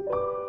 you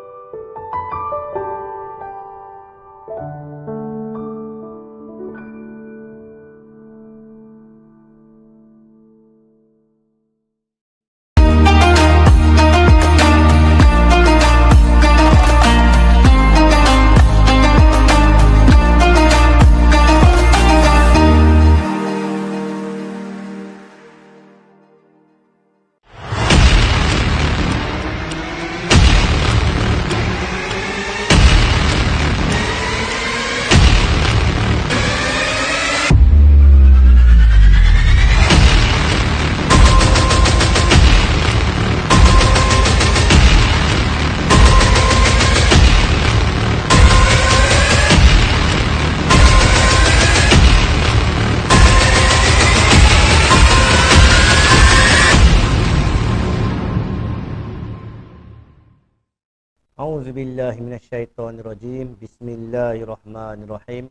أعوذ بالله من الشيطان الرجيم بسم الله الرحمن الرحيم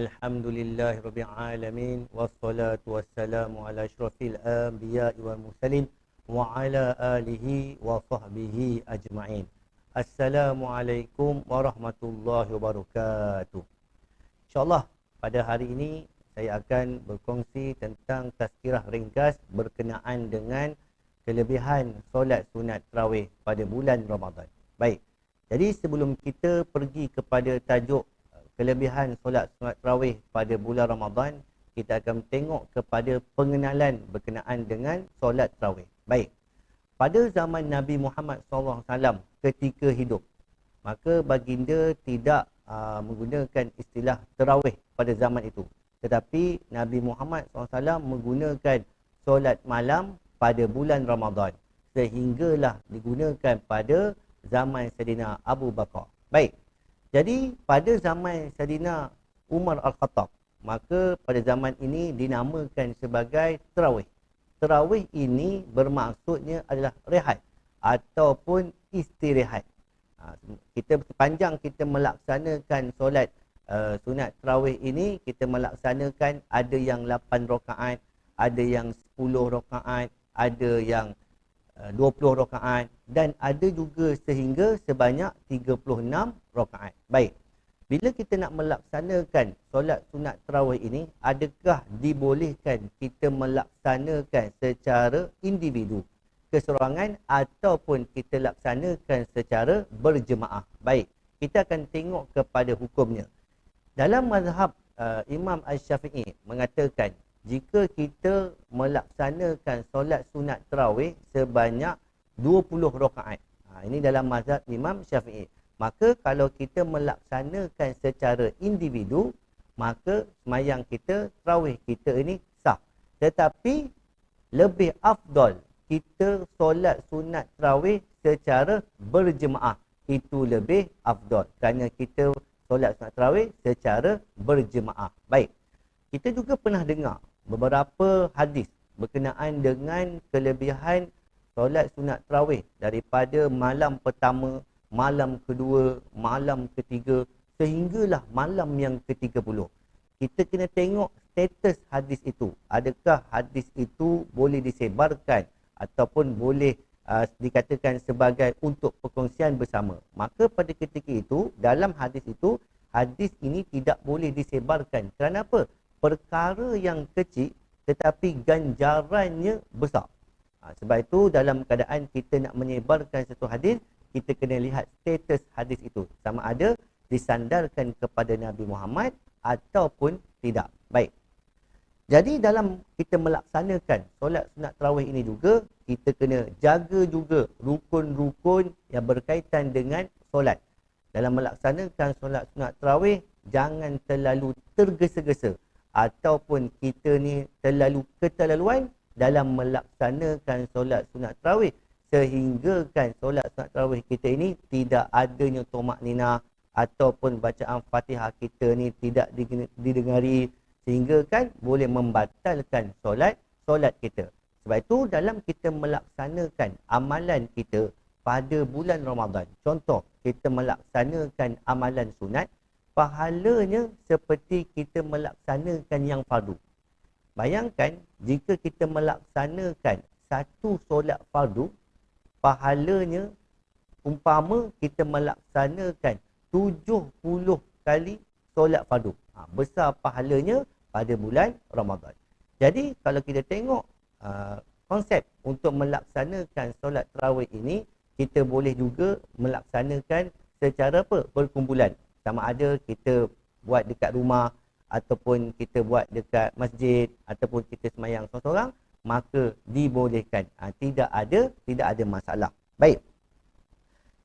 الحمد لله رب العالمين والصلاة والسلام على أشرف الأنبياء والمرسلين وعلى آله وصحبه أجمعين السلام عليكم ورحمة الله وبركاته InsyaAllah pada hari ini saya akan berkongsi tentang tazkirah ringkas berkenaan dengan kelebihan solat sunat terawih pada bulan Ramadan. Baik, jadi sebelum kita pergi kepada tajuk uh, kelebihan solat sunat tarawih pada bulan Ramadan, kita akan tengok kepada pengenalan berkenaan dengan solat tarawih. Baik. Pada zaman Nabi Muhammad SAW ketika hidup, maka baginda tidak uh, menggunakan istilah tarawih pada zaman itu. Tetapi Nabi Muhammad SAW menggunakan solat malam pada bulan Ramadan. Sehinggalah digunakan pada zaman Sayyidina Abu Bakar. Baik. Jadi pada zaman Sayyidina Umar Al-Khattab, maka pada zaman ini dinamakan sebagai terawih. Terawih ini bermaksudnya adalah rehat ataupun istirahat. Ha, kita sepanjang kita melaksanakan solat uh, sunat terawih ini, kita melaksanakan ada yang 8 rakaat, ada yang 10 rakaat, ada yang 20 uh, rakaat dan ada juga sehingga sebanyak 36 rakaat. Baik. Bila kita nak melaksanakan solat sunat tarawih ini, adakah dibolehkan kita melaksanakan secara individu, keserangan ataupun kita laksanakan secara berjemaah? Baik. Kita akan tengok kepada hukumnya. Dalam mazhab uh, Imam Al-Syafi'i mengatakan jika kita melaksanakan solat sunat tarawih sebanyak 20 rakaat. Ha, ini dalam mazhab Imam Syafi'i. Maka kalau kita melaksanakan secara individu, maka semayang kita, tarawih kita ini sah. Tetapi lebih afdol kita solat sunat tarawih secara berjemaah. Itu lebih afdol. Kerana kita solat sunat tarawih secara berjemaah. Baik. Kita juga pernah dengar beberapa hadis berkenaan dengan kelebihan solat sunat terawih daripada malam pertama, malam kedua, malam ketiga sehinggalah malam yang ke-30. Kita kena tengok status hadis itu. Adakah hadis itu boleh disebarkan ataupun boleh uh, dikatakan sebagai untuk perkongsian bersama. Maka pada ketika itu, dalam hadis itu, hadis ini tidak boleh disebarkan. Kerana apa? Perkara yang kecil tetapi ganjarannya besar. Ha, sebab itu dalam keadaan kita nak menyebarkan satu hadis, kita kena lihat status hadis itu. Sama ada disandarkan kepada Nabi Muhammad ataupun tidak. Baik. Jadi dalam kita melaksanakan solat sunat terawih ini juga, kita kena jaga juga rukun-rukun yang berkaitan dengan solat. Dalam melaksanakan solat sunat terawih, jangan terlalu tergesa-gesa ataupun kita ni terlalu keterlaluan dalam melaksanakan solat sunat tarawih sehingga kan solat sunat tarawih kita ini tidak adanya tomak nina ataupun bacaan fatihah kita ni tidak didengari sehingga kan boleh membatalkan solat solat kita. Sebab itu dalam kita melaksanakan amalan kita pada bulan Ramadan contoh kita melaksanakan amalan sunat pahalanya seperti kita melaksanakan yang fardu Bayangkan jika kita melaksanakan satu solat fardu, pahalanya umpama kita melaksanakan 70 kali solat fardu. Ha, besar pahalanya pada bulan Ramadan. Jadi kalau kita tengok uh, konsep untuk melaksanakan solat tarawih ini, kita boleh juga melaksanakan secara apa? Perkumpulan. Sama ada kita buat dekat rumah ataupun kita buat dekat masjid ataupun kita semayang seorang-seorang maka dibolehkan. Ha, tidak ada tidak ada masalah. Baik.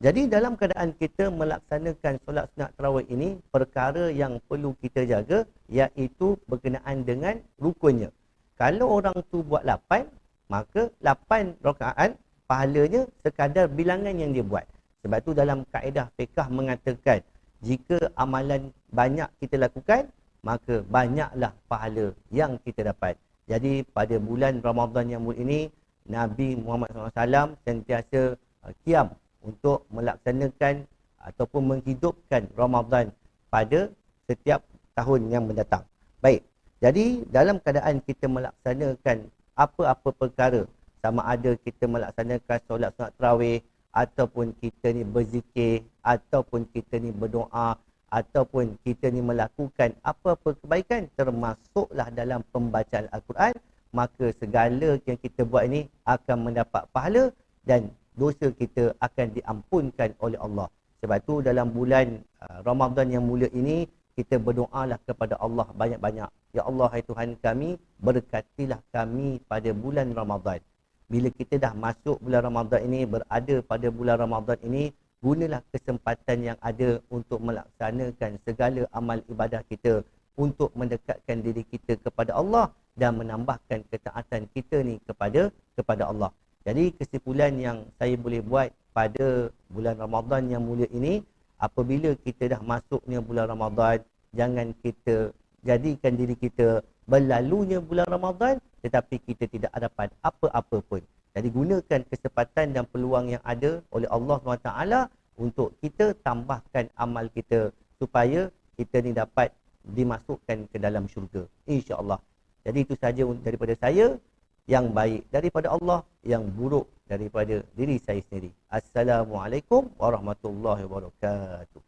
Jadi dalam keadaan kita melaksanakan solat sunat tarawih ini, perkara yang perlu kita jaga iaitu berkenaan dengan rukunnya. Kalau orang tu buat 8, maka 8 rakaat pahalanya sekadar bilangan yang dia buat. Sebab tu dalam kaedah fiqah mengatakan jika amalan banyak kita lakukan, maka banyaklah pahala yang kita dapat. Jadi pada bulan Ramadan yang mulia ini, Nabi Muhammad SAW sentiasa uh, kiam untuk melaksanakan ataupun menghidupkan Ramadan pada setiap tahun yang mendatang. Baik, jadi dalam keadaan kita melaksanakan apa-apa perkara, sama ada kita melaksanakan solat sunat terawih, ataupun kita ni berzikir, ataupun kita ni berdoa, ataupun kita ni melakukan apa-apa kebaikan, termasuklah dalam pembacaan Al-Quran, maka segala yang kita buat ini akan mendapat pahala dan dosa kita akan diampunkan oleh Allah. Sebab tu dalam bulan uh, Ramadan yang mulia ini kita berdoalah kepada Allah banyak-banyak. Ya Allah hai Tuhan kami, berkatilah kami pada bulan Ramadan. Bila kita dah masuk bulan Ramadan ini, berada pada bulan Ramadan ini, gunalah kesempatan yang ada untuk melaksanakan segala amal ibadah kita untuk mendekatkan diri kita kepada Allah dan menambahkan ketaatan kita ni kepada kepada Allah. Jadi kesimpulan yang saya boleh buat pada bulan Ramadan yang mulia ini, apabila kita dah masuknya bulan Ramadan, jangan kita jadikan diri kita berlalunya bulan Ramadan tetapi kita tidak dapat apa-apa pun. Jadi gunakan kesempatan dan peluang yang ada oleh Allah SWT untuk kita tambahkan amal kita supaya kita ni dapat dimasukkan ke dalam syurga. InsyaAllah. Jadi itu saja daripada saya yang baik daripada Allah, yang buruk daripada diri saya sendiri. Assalamualaikum warahmatullahi wabarakatuh.